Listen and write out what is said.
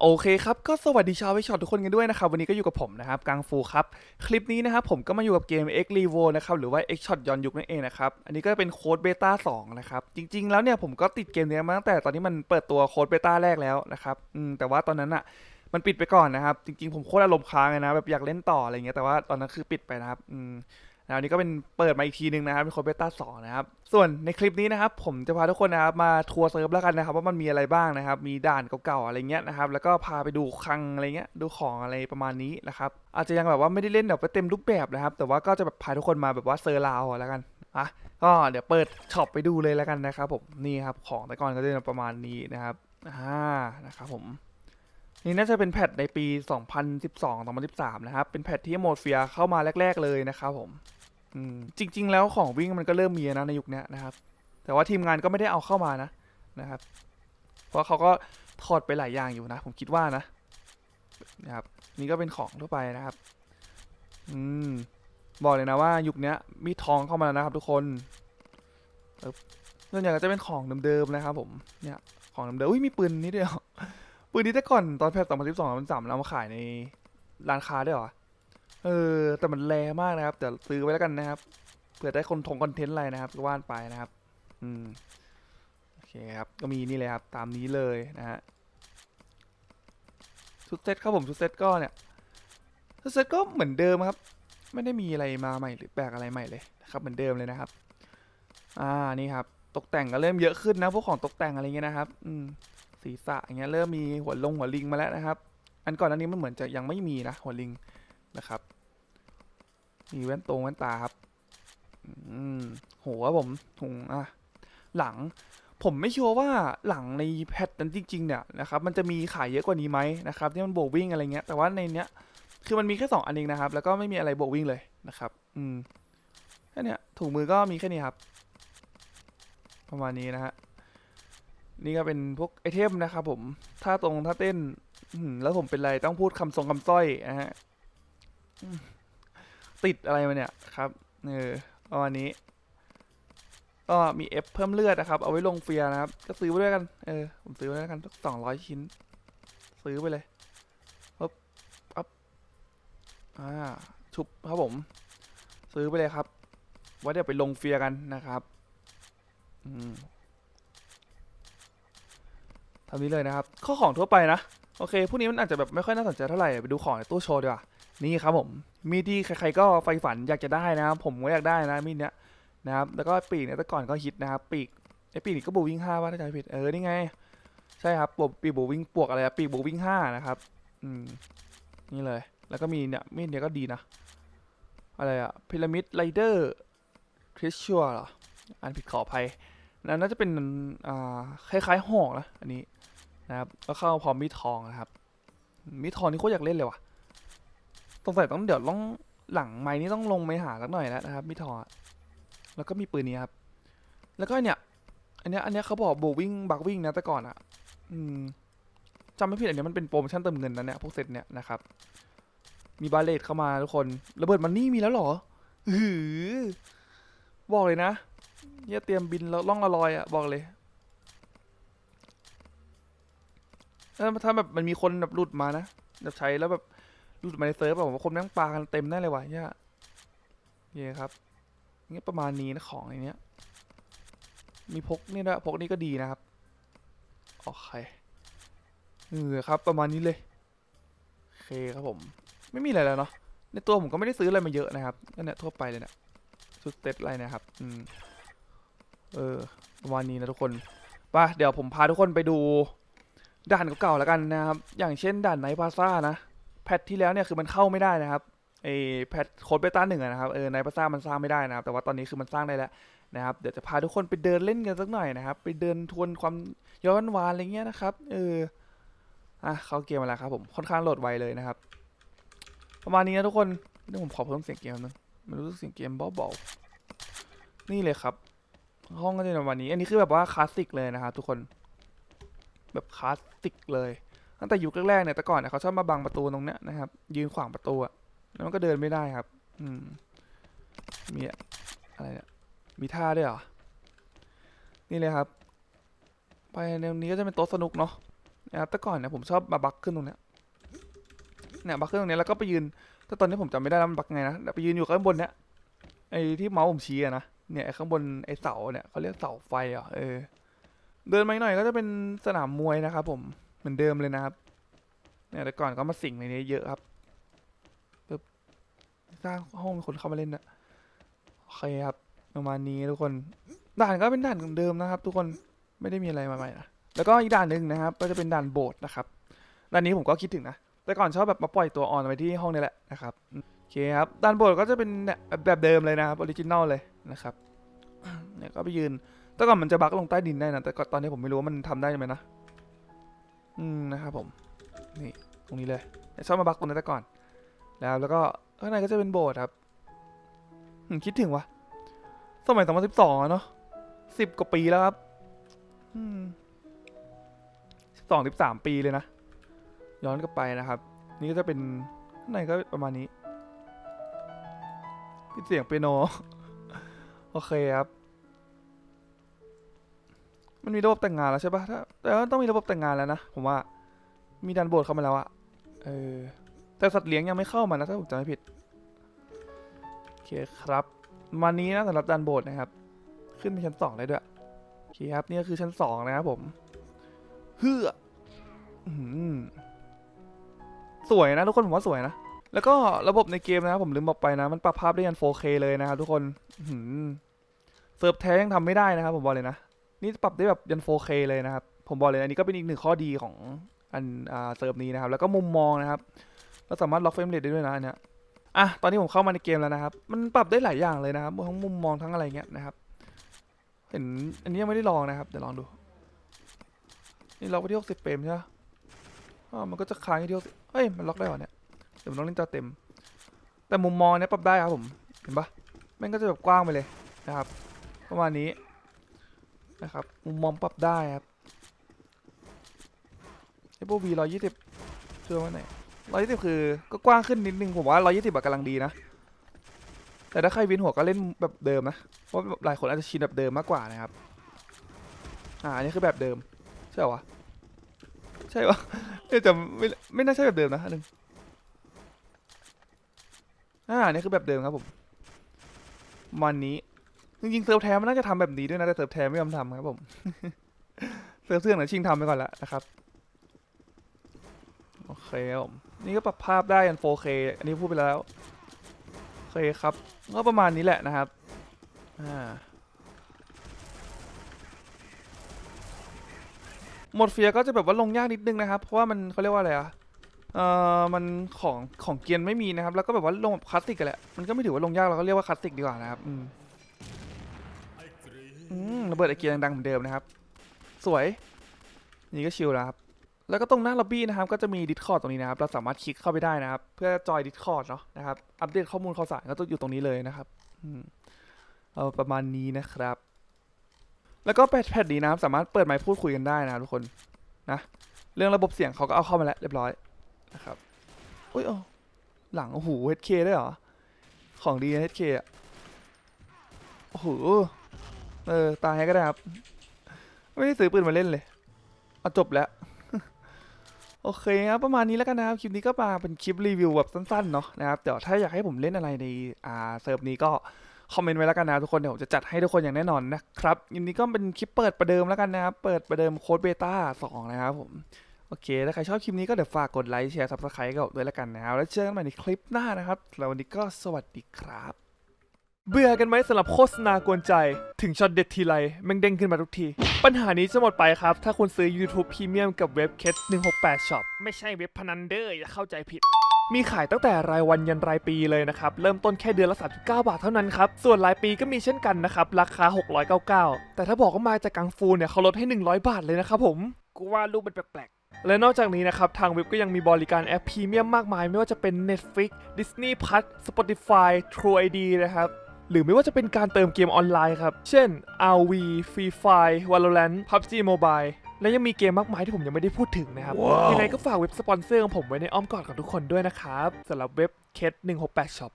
โอเคครับ ก็สวัสดีชาววิชอตทุกคนกันด้วยนะครับ วันนี้ก็อยู่กับผมนะครับกังฟูครับ คลิปนี้นะครับผมก็มาอยู่กับเกม X r e v o นะครับหรือว่า X Shot ย้อนยุคนั่นเองนะครับ อันนี้ก็เป็นโค้ดเบต้า2นะครับ จริงๆแล้วเนี่ยผมก็ติดเกมนี้มาตั้งแต่ตอนที่มันเปิดตัวโค้ดเบต้าแรกแล้วนะครับอืมแต่ว่าตอนนั้นอะมันปิดไปก่อนนะครับ จริงๆผมโคตรอารมณ์ค้างเลยนะแบบอยากเล่นต่ออะไรเงี้ยแต่ว่าตอนนั้นคือปิดไปนะครับอืม แล้วอันนี้ก็เป็นเปิดมาอีกทีหนึ่งนะครับเป็นโค้ดเบต้าสองนะครับ ส่วนในคลิปนี้นะครับ ผมจะพาทุกคนนะครับมาทัวร์เซิร์ฟแล้วกันนะครับ ว่ามันมีอะไรบ้างนะครับ มีด่านเก่าๆอะไรเงี้ยนะครับ แล้วก็พาไปดูคลังอะไรเงี้ยดูของอะไรประมาณนี้นะครับ อาจจะยังแบบว่าไม่ได้เล่นแบบเต็มรูปแบบนะครับ แต่ว่าก็จะแบบพาทุกคนมาแบบว่าเซอร์ราวแล้วกันอะก็เดี๋ยวเปิดช็อปไปดูเลยแล้วกันนะครับผมนี่ครับของแต่ก่อนก็จะประมาณนี้นะครับอ่านะครับผมนี่น่าจะเป็นแพทในปี 2012-2013 นะครับ เป็นแพทที่โมดเฟียเข้ามาแรก ๆ เลยนะครับผม อืมจริง ๆ แล้วของวิ่งมันก็เริ่มมีนะในยุคเนี้ยนะครับ แต่ว่าทีมงานก็ไม่ได้เอาเข้ามานะนะครับ เพราะเขาก็ถอดไปหลายอย่างอยู่นะ ผมคิดว่านะนะครับ นี่ก็เป็นของทั่วไปนะครับ อืมบอกเลยนะว่ายุคเนี้ยมีทองเข้ามาแล้วนะครับ ทุกคนเอิ่มส่วนใหญ่ก็จะเป็นของเดิมๆนะครับ ผมเนี่ยของเดิมๆอุ้ยมีปืนนี้ด้วยเหรอปืนนี้แต่ก่อนตอนแพทสองพันสิบสองมันสามเรามาขายในร้านค้าได้หรอ เออ แต่มันแรงมากนะครับ แต่ซื้อไว้แล้วกันนะครับ เผื่อได้คนทงคอนเทนต์อะไรนะครับก็ว่านไปนะครับ อืม โอเคครับ ก็มีนี่เลยครับ ตามนี้เลยนะฮะ ชุดเซตครับผมชุดเซตก็เนี่ย ชุดเซตก็เหมือนเดิมครับ ไม่ได้มีอะไรมาใหม่หรือแปลกอะไรใหม่เลยนะครับ เหมือนเดิมเลยนะครับ อ่า นี่ครับ ตกแต่งก็เริ่มเยอะขึ้นนะ พวกของตกแต่งอะไรเงี้ยนะครับ อืม ศีรษะอย่างเงี้ย เริ่มมีหัวลงหัวลิงมาแล้วนะครับ อันก่อนอันนี้มันเหมือนจะยังไม่มีนะหัวลิง นะครับ มีแว่นตรงแว่นตาครับอืมโหครับผมถุงอะหลัง ผมไม่ชัวร์ว่าหลังในแพทนั้นจริง ๆ เนี่ยนะครับ มันจะมีขายเยอะกว่านี้ไหมนะครับที่มันโบวิ่งอะไรเงี้ยแต่ว่าในเนี้ยคือมันมีแค่สองอันเองนะครับ แล้วก็ไม่มีอะไรโบวิ่งเลยนะครับ อืมแค่เนี้ยถุงมือก็มีแค่นี้ครับ ประมาณนี้นะฮะนี่ก็เป็นพวกไอเทมนะครับผม ถ้าตรงถ้าเต้นอืมแล้วผมเป็นไรต้องพูดคำทรงคำสร้อยนะฮะ ติดอะไรมาเนี่ยครับเออประมาณนี้ ก็มีเอฟเพิ่มเลือดนะครับ เอาไว้ลงเฟียนะครับ ก็ซื้อไว้ด้วยกัน เออ ผมซื้อไว้ด้วยกันสองร้อยชิ้น ซื้อไปเลยปั๊บปั๊บอ่า ชุบครับผม ซื้อไปเลยครับไว้เดี๋ยวไปลงเฟียกันนะครับ อืมทำนี้เลยนะครับ ข้อของทั่วไปนะ โอเคพวกนี้มันอาจจะแบบไม่ค่อยน่าสนใจเท่าไหร่ไปดูของในตู้โชว์ดีกว่านี่ครับผม มีดที่ใครๆก็ใฝ่ฝันอยากจะได้นะครับผมก็อยากได้นะมีดเนี้ยนะครับแล้วก็ปีกเนี่ยแต่ก่อนก็ฮิตนะครับปีกไอ้ปีกนี่ก็บูวิ่งห้าว่าถ้าจำไม่ผิดเออนี่ไง ใช่ครับปวกปีกบูวิ่งปวกอะไรอะปีกบูวิ่งห้านะครับอืมนี่เลย แล้วก็มีเนี่ยมีดเนี่ยก็ดีนะ อะไรอะพีระมิดไรเดอร์คริสชัวเหรออันผิดขออภัยนั่นน่าจะเป็นอ่าคล้ายๆหอกนะอันนี้ นะครับก็เข้าพร้อมมีดทองนะครับ มีดทองนี่โคตรอยากเล่นเลยว่ะสงสัยต้องเดี๋ยวต้องหลังไม้นี้ต้องลงไปหาสักหน่อยแล้วนะครับมีทองแล้วก็มีปืนนี้ครับ แล้วก็เนี่ยอันเนี้ยอันเนี้ยเขาบอกโบวิ่งบักวิ่งนะแต่ก่อนอะอืมจำไม่ผิดอันเนี้ยมันเป็นโปรโมชั่นเติมเงินนะเนี่ยพวกเซตเนี่ยนะครับ มีบาเลตเข้ามาทุกคนระเบิดมันนี่มีแล้วเหรอหือบอกเลยนะเนี่ยเตรียมบินแล้วล่องละลอยอะบอกเลยเออ ถ้าแบบมันมีคนแบบหลุดมานะแบบใช้แล้วแบบรูดมาในเซิร์ฟแบบว่าคนแม่งปลากันเต็มได้เลยวะเนี่ยเย่ครับงี้ประมาณนี้นะของในเนี้ย มีพกนี่ด้วยพกนี่ก็ดีนะครับโอเคเออครับ ประมาณนี้เลยโอเคครับผม ไม่มีอะไรแล้วเนาะในตัวผมก็ไม่ได้ซื้ออะไรมาเยอะนะครับก็เนี่ยทั่วไปเลยนะชุดเต็ตอะไรนะครับอืมเออ ประมาณนี้นะทุกคนป่ะเดี๋ยวผมพาทุกคนไปดู ด่านเก่าๆแล้วกันนะครับ อย่างเช่นด่านไนพาซ่านะ แพทที่แล้วเนี่ยคือมันเข้าไม่ได้นะครับไอแพทโค้ดเบต้าหนึ่งอะนะครับ เออในภาษามันสร้างไม่ได้นะครับ แต่ว่าตอนนี้คือมันสร้างได้แล้วนะครับ เดี๋ยวจะพาทุกคนไปเดินเล่นกันสักหน่อยนะครับ ไปเดินทวนความย้อนวานอะไรเงี้ยนะครับ เออ อะเข้าเกมมาแล้วครับผม ค่อนข้างโหลดไวเลยนะครับ ประมาณนี้นะทุกคนเดี๋ยวผมขอเพิ่มเสียงเกมนึงมันรู้สึกเสียงเกมเบาๆนี่เลยครับ ห้องก็จะเป็นประมาณนี้ อันนี้คือแบบว่าคลาสสิกเลยนะครับทุกคน แบบคลาสสิกเลยตั้งแต่ยุคแรกๆเนี่ยแต่ก่อนเนี่ยเขาชอบมาบังประตูตรงเนี้ยนะครับ ยืนขวางประตูอะแล้วมันก็เดินไม่ได้ครับ อืมมีอะไรเนี่ยมีท่าด้วยเหรอ นี่เลยครับไปในนี้ก็จะเป็นโต๊ะสนุกเนาะนะครับแต่ก่อนเนี่ยผมชอบมาบักขึ้นตรงเนี้ยเนี่ยบักขึ้นตรงเนี้ยแล้วก็ไปยืนแต่ตอนนี้ผมจำไม่ได้แล้วมันบักไงนะไปยืนอยู่ข้างบนเนี้ยไอ้ที่เมาส์ผมชี้อะนะเนี่ยข้างบนไอ้เสาเนี่ยเขาเรียกเสาไฟเหรอะเออ เดินมาอีกหน่อยก็จะเป็นสนามมวยนะครับ ผมเหมือนเดิมเลยนะครับ เนี่ยแต่ก่อนก็มาสิงในนี้เยอะครับปึ๊บสร้างห้องคนเข้ามาเล่นนะโอเคครับประมาณนี้ทุกคนด่านก็เป็นด่านเดิมนะครับ ทุกคนไม่ได้มีอะไรมาใหม่นะแล้วก็อีกด่านหนึ่งนะครับ ก็จะเป็นด่านโบสถ์นะครับด่านนี้ผมก็คิดถึงนะแต่ก่อนชอบแบบมาปล่อยตัวออนไว้ที่ห้องนี้แหละนะครับโอเคครับด่านโบสถ์ก็จะเป็นแบบเดิมเลยนะครับออริจินอลเลยนะครับเนี่ยก็ไปยืน แต่ก่อนมันจะบักลงใต้ดินได้นะ แต่ตอนนี้ผมไม่รู้ว่ามันทำได้ไหมนะ อืมนะครับผม นี่ตรงนี้เลยชอบมาบักตรงนี้แต่ก่อน แล้วแล้วก็ข้างในก็จะเป็นโบสถ์ครับคิดถึงวะสมัย2012อะเนาะสิบกว่าปีแล้วครับอืมสองสิบสามปีเลยนะ ย้อนกลับไปนะครับ นี่ก็จะเป็นข้างในก็ประมาณนี้เสียงเปียโน โอเคครับ มันมีระบบแต่งงานแล้วใช่ปะถ้าแต่ว่าต้องมีระบบแต่งงานแล้วนะผมว่า มีดันโบสถ์เข้ามาแล้วอะเออแต่สัตว์เลี้ยงยังไม่เข้ามานะถ้าผมจำไม่ผิดโอเคครับ วันนี้นะสำหรับดันโบสถ์นะครับ ขึ้นไปชั้นสองได้ด้วยโอเคครับนี่ก็คือชั้นสองนะครับผมเฮืออื้อหือสวยนะทุกคนผมว่าสวยนะแล้วก็ระบบในเกมนะครับผมลืมบอกไปนะ มันปรับภาพได้ยัน 4K เลยนะครับทุกคนเซิร์ฟแท้ยังทำไม่ได้นะครับผมบอกเลยนะ นี่ปรับได้แบบยัน 4K เลยนะครับ ผมบอกเลยอันนี้ก็เป็นอีกหนึ่งข้อดีของอันอ่าเซิร์ฟนี้นะครับ แล้วก็มุมมองนะครับเราสามารถล็อกเฟรมเรทได้ด้วยนะอันเนี้ยอะตอนนี้ผมเข้ามาในเกมแล้วนะครับ มันปรับได้หลายอย่างเลยนะครับทั้งมุมมองทั้งอะไรเงี้ยนะครับ เห็นอันนี้ยังไม่ได้ลองนะครับเดี๋ยวลองดู นี่ล็อกไปที่60เฟรมใช่ไหมอ๋อมันก็จะค้างอยู่ที่60เฮ้ยมันล็อกได้เหรอเนี่ยเดี๋ยวมันต้องเล่นจอเต็ม แต่มุมมองเนี้ยปรับได้ครับผมเห็นปะม่งก็จะแบบกว้างไปเลยนะครับ ประมาณนี้ นะครับมุมมองปรับได้ครับ Apple V ร้อยยี่สิบเชื่อว่าไหนร้อยยี่สิบคือก็กว้างขึ้นนิดนึงผมว่าร้อยยี่สิบกำลังดีนะ แต่ถ้าใครวินหัวก็เล่นแบบเดิมนะเพราะหลายคนอาจจะชินแบบเดิมมากกว่านะครับอ่าอันนี้คือแบบเดิมใช่หรอวะใช่ปะเดี๋ยจะไม่ไม่น่าใช่แบบเดิมนะอันนึงอ่าอันนี้คือแบบเดิมครับผมวันนี้ จริงๆเซิร์ฟแท้มันน่าจะทำแบบนี้ด้วยนะแต่เซิร์ฟแท้ไม่ยอมทำครับผมเซิร์ฟเสื่องนะชิงทำไปก่อนละนะครับโอเคครับผมนี่ก็ปรับภาพได้ยัน 4K อันนี้พูดไปแล้วโอเคครับก็ประมาณนี้แหละนะครับอ่าหมดเฟียก็จะแบบว่าลงยากนิดนึงนะครับ เพราะว่ามันเขาเรียกว่าอะไรอะเอ่อมันของของเกียร์ไม่มีนะครับ แล้วก็แบบว่าลงแบบคลาสสิกกันแหละ มันก็ไม่ถือว่าลงยากเราก็เรียกว่าคลาสสิกดีกว่านะครับ อืม อืมระเบิดไอเกียร์ดังๆเหมือนเดิมนะครับ สวยนี่ก็ชิลแล้วครับ แล้วก็ตรงหน้าล็อบบี้นะครับ ก็จะมี Discord ตรงนี้นะครับ เราสามารถคลิกเข้าไปได้นะครับ เพื่อจอย Discord เนาะนะครับ อัปเดตข้อมูลข่าวสารก็ต้องอยู่ตรงนี้เลยนะครับเอาประมาณนี้นะครับ แล้วก็แพทแพทนี้นะครับ สามารถเปิดไมค์พูดคุยกันได้นะครับทุกคนนะ เรื่องระบบเสียงเขาก็เอาเข้ามาแล้วเรียบร้อยนะครับอุ้ยเอ้หลังโอ้โห HK ได้เหรอ ของดีนะ HK อะโอ้โห เออ ตายให้ก็ได้ครับ ไม่ได้ซื้อปืนมาเล่นเลย เอาจบแล้ว โอเคครับ ประมาณนี้แล้วกันนะครับ คลิปนี้ก็มาเป็นคลิปรีวิวแบบสั้นๆเนาะนะครับ เดี๋ยวถ้าอยากให้ผมเล่นอะไรในอ่าเซิร์ฟนี้ก็คอมเมนต์ไว้แล้วกันนะทุกคนเดี๋ยวผมจะจัดให้ทุกคนอย่างแน่นอนนะครับยินนี้ก็เป็นคลิปเปิดประเดิมแล้วกันนะครับ เปิดประเดิมโค้ดเบต้า2นะครับผม โอเค ถ้าใครชอบคลิปนี้ก็เดี๋ยวฝากกดไลค์แชร์ซับสไครต์กับด้วยแล้วกันนะครับ แล้วเจอกันใหม่ในคลิปหน้านะครับแล้ววันนี้ก็สวัสดีครับ เบื่อกันไหมสำหรับโฆษณากวนใจ ถึงช็อตเด็ดทีไรแม่งเด้งขึ้นมาทุกที ปัญหานี้จะหมดไปครับ ถ้าคุณซื้อ YouTube Premium กับเว็บ k 168 Shop ไม่ใช่เว็บพนันเด้ออย่าเข้าใจผิด มีขายตั้งแต่รายวันยันรายปีเลยนะครับ เริ่มต้นแค่เดือนละ 39 บาทเท่านั้นครับ ส่วนรายปีก็มีเช่นกันนะครับ ราคา 699 แต่ถ้าบอกว่ามาจากกังฟูเนี่ยเขาลดให้ 100 บาทเลยนะครับผมกูว่ารูปมันแปลกๆและนอกจากนี้นะครับ ทางเว็บก็ยังมีบริการแอปพรีเมียมมากมาย ไม่ว่าจะเป็น Netflix Disney Plus Spotify True ID นะครับ หรือไม่ว่าจะเป็นการเติมเกมออนไลน์ครับ เช่น RV Free Fire Valorant PUBG Mobile และยังมีเกมมากมายที่ผมยังไม่ได้พูดถึงนะครับยังไงก็ฝากเว็บสปอนเซอร์ของผมไว้ในอ้อมกอดของทุกคนด้วยนะครับสำหรับเว็บ k 168 Shop